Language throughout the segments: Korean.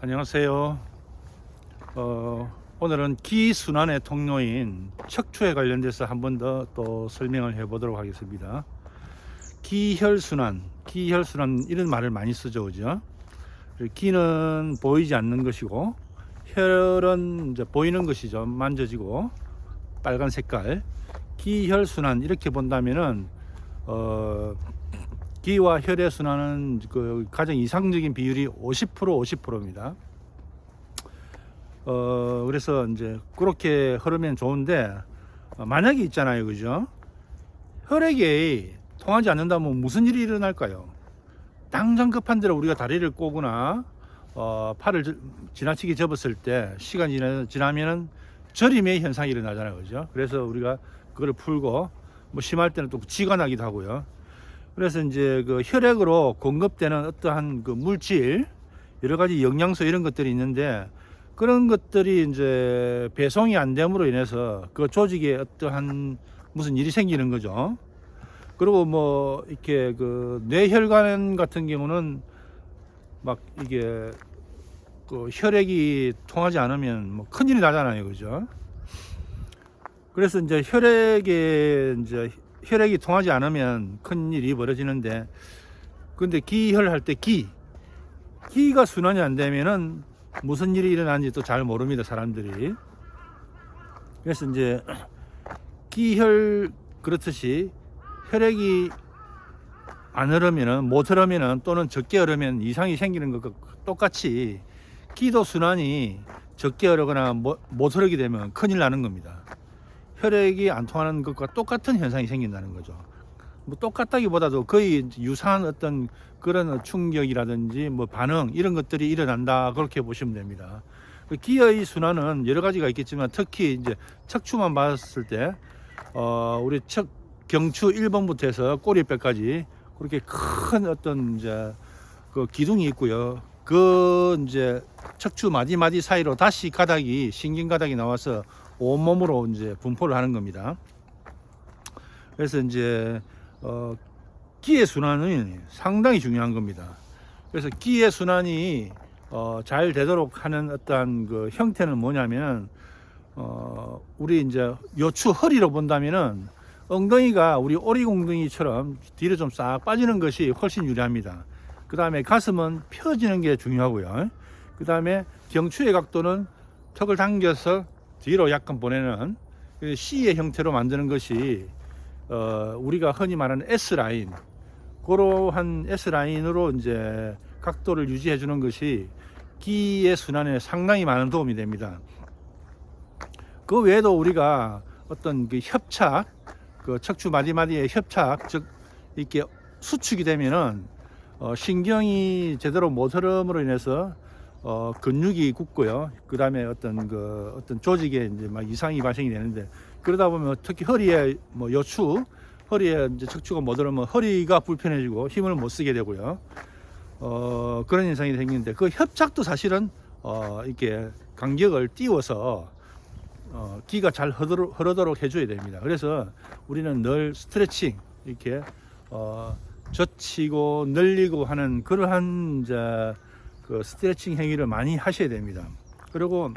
안녕하세요. 어, 오늘은 기순환의 통로인 척추에 관련돼서 한 번 더 또 설명을 해보도록 하겠습니다. 기혈순환, 기혈순환 이런 말을 많이 쓰죠, 그죠? 기는 보이지 않는 것이고 혈은 이제 보이는 것이죠, 만져지고 빨간 색깔. 기혈순환 이렇게 본다면은 어, 기와 혈의 순환은 그 가장 이상적인 비율이 50% 50%입니다. 어 그래서 이제 그렇게 흐르면 좋은데 어, 만약에 있잖아요, 그죠? 혈액이 통하지 않는다면 무슨 일이 일어날까요? 당장 급한 대로 우리가 다리를 꼬거나 어, 팔을 저- 지나치게 접었을 때 시간이 지나, 지나면은 저림의 현상이 일어나잖아요, 그죠? 그래서 우리가 그거를 풀고 뭐 심할 때는 또 쥐가 나기도 하고요. 그래서 이제 그 혈액으로 공급되는 어떠한 그 물질 여러 가지 영양소 이런 것들이 있는데 그런 것들이 이제 배송이 안 됨으로 인해서 그 조직에 어떠한 무슨 일이 생기는 거죠. 그리고 뭐 이렇게 그 뇌혈관 같은 경우는 막 이게 그 혈액이 통하지 않으면 뭐 큰일이 나잖아요. 그죠? 그래서 이제 혈액에 이제 혈액이 통하지 않으면 큰 일이 벌어지는데 근데 기혈할 때 기 기가 순환이 안 되면은 무슨 일이 일어나는지 또잘 모릅니다 사람들이 그래서 이제 기혈 그렇듯이 혈액이 안 흐르면은 못 흐르면은 또는 적게 흐르면 이상이 생기는 것과 똑같이 기도 순환이 적게 흐르거나 못, 못 흐르게 되면 큰일 나는 겁니다. 혈액이 안 통하는 것과 똑같은 현상이 생긴다는 거죠. 뭐 똑같다기보다도 거의 유사한 어떤 그런 충격이라든지 뭐 반응 이런 것들이 일어난다 그렇게 보시면 됩니다. 그 기의 순환은 여러 가지가 있겠지만 특히 이제 척추만 봤을 때 어, 우리 척 경추 1번부터 해서 꼬리뼈까지 그렇게 큰 어떤 이제 그 기둥이 있고요. 그 이제 척추 마디마디 사이로 다시 가닥이 신경 가닥이 나와서 온몸으로 이제 분포를 하는 겁니다. 그래서 이제 어, 기의 순환은 상당히 중요한 겁니다. 그래서 기의 순환이 어, 잘 되도록 하는 어떠한 그 형태는 뭐냐면 어, 우리 이제 요추 허리로 본다면은 엉덩이가 우리 오리공둥이처럼 뒤로 좀 싹 빠지는 것이 훨씬 유리합니다. 그 다음에 가슴은 펴지는 게 중요하고요. 그 다음에 경추의 각도는 턱을 당겨서 뒤로 약간 보내는 그 C의 형태로 만드는 것이 어, 우리가 흔히 말하는 S 라인 그러한 S 라인으로 이제 각도를 유지해 주는 것이 기의 순환에 상당히 많은 도움이 됩니다. 그 외에도 우리가 어떤 그 협착, 그 척추 마디마디의 협착, 즉 이렇게 수축이 되면은 어, 신경이 제대로 못 흐름으로 인해서 어, 근육이 굳고요. 그 다음에 어떤 그 어떤 조직에 이제 막 이상이 발생이 되는데 그러다 보면 특히 허리에 뭐 요추, 허리에 이제 척추가 못 흐르면 허리가 불편해지고 힘을 못 쓰게 되고요. 어, 그런 현상이 생기는데 그 협착도 사실은 어, 이렇게 간격을 띄워서 어, 기가 잘 흐르도록, 흐르도록 해줘야 됩니다. 그래서 우리는 늘 스트레칭 이렇게 어, 젖히고 늘리고 하는 그러한 이제 그 스트레칭 행위를 많이 하셔야 됩니다. 그리고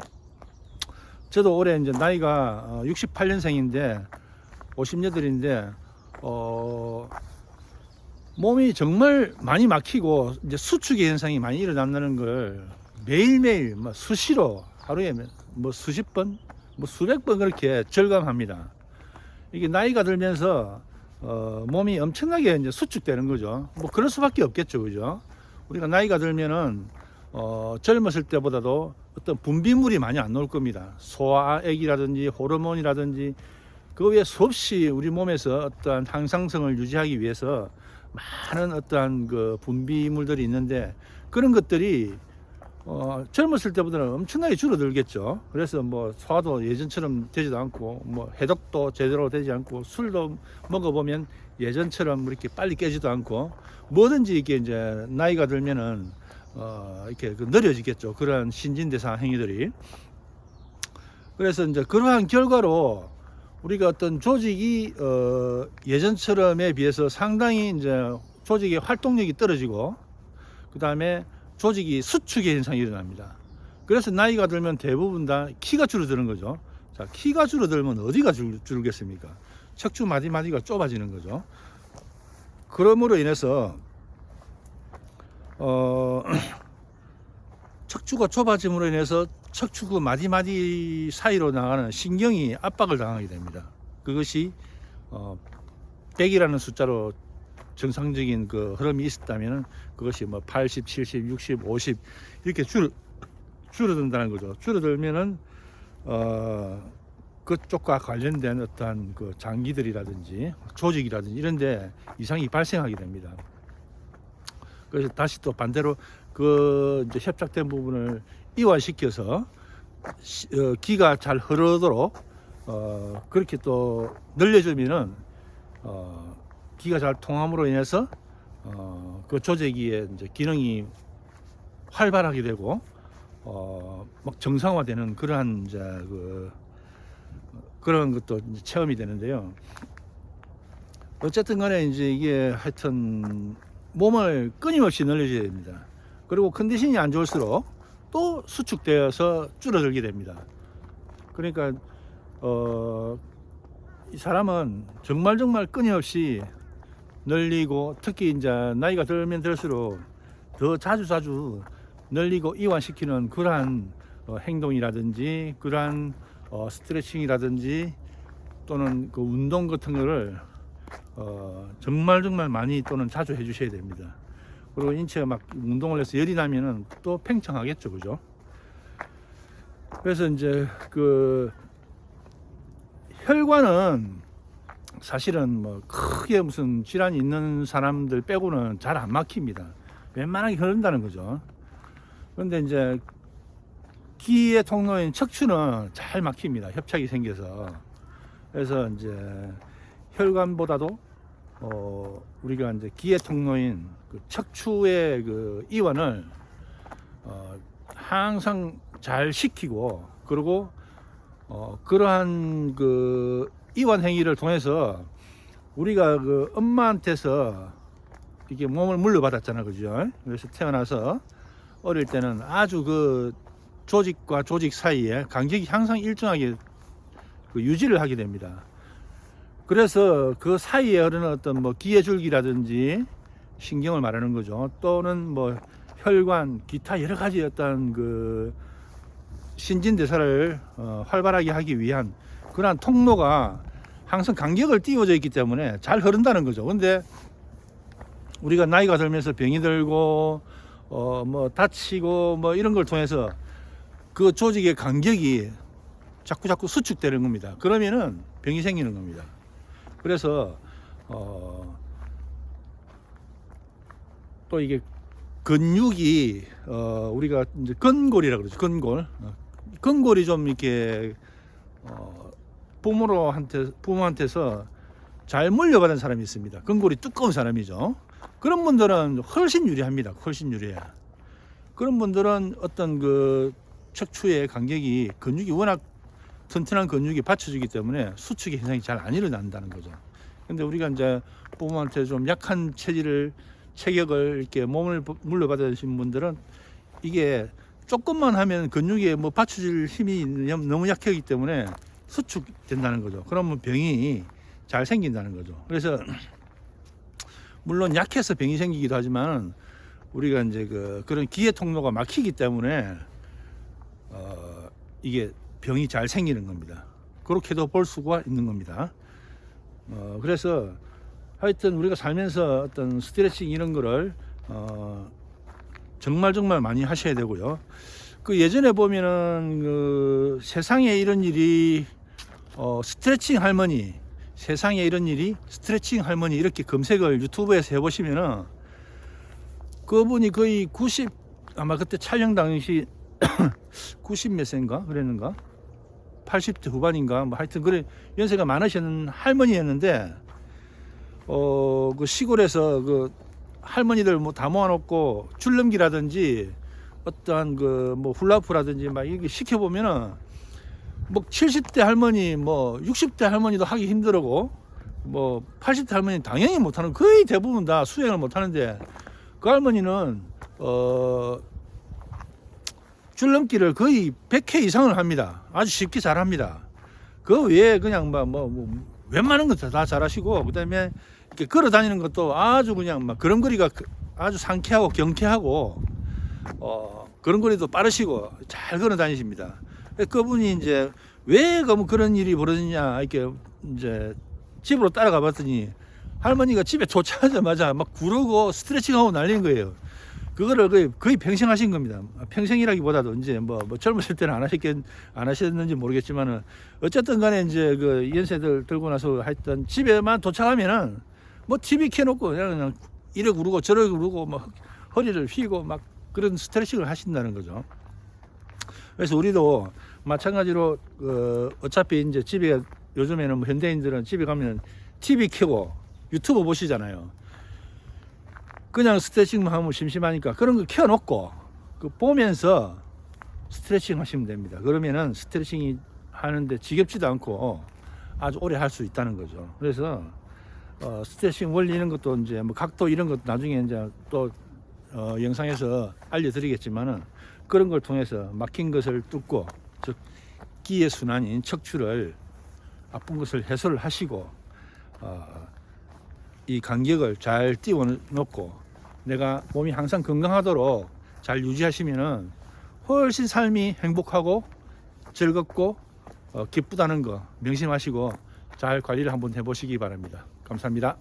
저도 올해 이제 나이가 어, 68년생인데 58인데 어, 몸이 정말 많이 막히고 이제 수축의 현상이 많이 일어난다는 걸 매일매일 뭐 수시로 하루에 뭐 수십 번, 뭐 수백 번 그렇게 절감합니다. 이게 나이가 들면서 어, 몸이 엄청나게 이제 수축되는 거죠. 뭐 그럴 수밖에 없겠죠, 그죠? 우리가 나이가 들면은 어, 젊었을 때보다도 어떤 분비물이 많이 안 나올 겁니다. 소화액이라든지 호르몬이라든지 그 외에 수없이 우리 몸에서 어떠한 항상성을 유지하기 위해서 많은 어떠한 그 분비물들이 있는데 그런 것들이 어, 젊었을 때보다는 엄청나게 줄어들겠죠. 그래서 뭐 소화도 예전처럼 되지도 않고 뭐 해독도 제대로 되지 않고 술도 먹어보면 예전처럼 이렇게 빨리 깨지도 않고 뭐든지 이게 이제 나이가 들면은 어, 이렇게 그 느려지겠죠. 그러한 신진대사 행위들이. 그래서 이제 그러한 결과로 우리가 어떤 조직이 어, 예전처럼에 비해서 상당히 이제 조직의 활동력이 떨어지고 그 다음에 조직이 수축의 현상이 일어납니다. 그래서 나이가 들면 대부분 다 키가 줄어드는 거죠. 자, 키가 줄어들면 어디가 줄, 줄겠습니까? 척추 마디마디가 좁아지는 거죠. 그러므로 인해서 어, 척추가 좁아짐으로 인해서 척추 그 마디마디 사이로 나가는 신경이 압박을 당하게 됩니다. 그것이 어, 100이라는 숫자로 정상적인 그 흐름이 있었다면 그것이 뭐 80, 70, 60, 50 이렇게 줄 줄어든다는 거죠. 줄어들면은 어 그쪽과 관련된 어떠한 그 장기들이라든지 조직이라든지 이런 데 이상이 발생하게 됩니다. 그래서 다시 또 반대로 그 이제 협착된 부분을 이완시켜서 시- 어, 기가 잘 흐르도록 어 그렇게 또 늘려주면은 어 기가 잘 통함으로 인해서 어 그 조직의 이제 기능이 활발하게 되고 어 막 정상화되는 그러한 이제 그 그런 것도 체험이 되는데요. 어쨌든 간에 이제 이게 하여튼 몸을 끊임없이 늘려줘야 됩니다. 그리고 컨디션이 안 좋을수록 또 수축되어서 줄어들게 됩니다. 그러니까 어, 이 사람은 정말 정말 끊임없이 늘리고 특히 이제 나이가 들면 들수록 더 자주 자주 늘리고 이완시키는 그러한 어, 행동이라든지 그러한 어, 스트레칭이라든지 또는 그 운동 같은 거를 어, 정말 정말 많이 또는 자주 해주셔야 됩니다. 그리고 인체가 막 운동을 해서 열이 나면은 또 팽창하겠죠, 그죠? 그래서 이제 그 혈관은 사실은 뭐 크게 무슨 질환이 있는 사람들 빼고는 잘 안 막힙니다. 웬만하게 흐른다는 거죠. 그런데 이제 기의 통로인 척추는 잘 막힙니다. 협착이 생겨서. 그래서 이제 혈관보다도 어 우리가 이제 기의 통로인 그 척추의 그 이완을 어 항상 잘 시키고 그리고 어 그러한 그 이완 행위를 통해서 우리가 그 엄마한테서 이게 몸을 물려받았잖아 그죠? 그래서 태어나서 어릴 때는 아주 그 조직과 조직 사이에 간격이 항상 일정하게 그 유지를 하게 됩니다 그래서 그 사이에 흐르는 어떤 뭐 기회줄기라든지 신경을 말하는 거죠 또는 뭐 혈관 기타 여러 가지 어떤 그 신진대사를 어, 활발하게 하기 위한 그러한 통로가 항상 간격을 띄워져 있기 때문에 잘 흐른다는 거죠. 근데 우리가 나이가 들면서 병이 들고 어 뭐 다치고 뭐 이런 걸 통해서 그 조직의 간격이 자꾸 자꾸 수축되는 겁니다. 그러면은 병이 생기는 겁니다. 그래서 어 또 이게 근육이 어 우리가 이제 근골이라 그러죠. 근골. 어, 근골이 좀 이렇게 어 부모로한테 부모한테서 잘 물려받은 사람이 있습니다. 근골이 두꺼운 사람이죠. 그런 분들은 훨씬 유리합니다. 훨씬 유리해. 그런 분들은 어떤 그 척추의 간격이 근육이 워낙 튼튼한 근육이 받쳐주기 때문에 수축의 현상이 잘 안 일어난다는 거죠. 근데 우리가 이제 부모한테 좀 약한 체질을 체격을 이렇게 몸을 부- 물려받으신 분들은 이게 조금만 하면 근육에 뭐 받쳐줄 힘이 너무 약하기 때문에 수축된다는 거죠. 그러면 병이 잘 생긴다는 거죠. 그래서 물론 약해서 병이 생기기도 하지만 우리가 이제 그 그런 기회 통로가 막히기 때문에 어 이게 병이 잘 생기는 겁니다. 그렇게도 볼 수가 있는 겁니다. 어 그래서 하여튼 우리가 살면서 어떤 스트레칭 이런 거를 어 정말 정말 많이 하셔야 되고요. 그 예전에 보면은 그 세상에 이런 일이 어 스트레칭 할머니 세상에 이런 일이 스트레칭 할머니 이렇게 검색을 유튜브에서 해보시면은 그분이 거의 90 아마 그때 촬영 당시 90 몇 세인가 그랬는가 80대 후반인가? 뭐 하여튼 그래 연세가 많으신 할머니였는데 어 그 시골에서 그 할머니들 뭐 다 모아놓고 줄넘기라든지 어떠한 그 뭐 훌라프라든지 막 이렇게 시켜보면은 뭐 70대 할머니 뭐 60대 할머니도 하기 힘들고 뭐 80대 할머니 당연히 못하는 거의 대부분 다 수행을 못하는데 그 할머니는 어 줄넘기를 거의 100회 이상을 합니다. 아주 쉽게 잘합니다. 그 외에 그냥 뭐, 뭐, 뭐 웬만한 것도 다 잘하시고 그다음에 이렇게 걸어 다니는 것도 아주 그냥 막 걸음걸이가 그- 아주 상쾌하고 경쾌하고 어, 걸음걸이도 빠르시고 잘 걸어 다니십니다. 그분이 이제 왜 그럼 그런 일이 벌어지냐 이렇게 이제 집으로 따라가 봤더니 할머니가 집에 도착하자마자 막 구르고 스트레칭하고 난리는 거예요. 그거를 거의, 거의 평생 하신 겁니다. 평생이라기보다도 이제 뭐, 뭐 젊었을 때는 안 하셨겠 안 하셨는지 모르겠지만은 어쨌든 간에 이제 그 연세들 들고 나서 하여튼 집에만 도착하면은 뭐 TV 켜놓고 그냥, 그냥 이래 구르고 저래 구르고 막 허리를 휘고 막 그런 스트레칭을 하신다는 거죠. 그래서 우리도 마찬가지로 그 어차피 이제 집에 요즘에는 뭐 현대인들은 집에 가면 TV 켜고 유튜브 보시잖아요. 그냥 스트레칭만 하면 심심하니까 그런 거 켜놓고 그 보면서 스트레칭 하시면 됩니다. 그러면은 스트레칭이 하는데 지겹지도 않고 아주 오래 할 수 있다는 거죠. 그래서 어, 스트레칭 원리 이런 것도 이제 뭐 각도 이런 것도 나중에 이제 또 어, 영상에서 알려드리겠지만은 그런 걸 통해서 막힌 것을 뚫고 즉 기의 순환인 척추를 아픈 것을 해소를 하시고 어, 이 간격을 잘 띄워 놓고 내가 몸이 항상 건강하도록 잘 유지하시면은 훨씬 삶이 행복하고 즐겁고 어, 기쁘다는 거 명심하시고 잘 관리를 한번 해보시기 바랍니다. 감사합니다.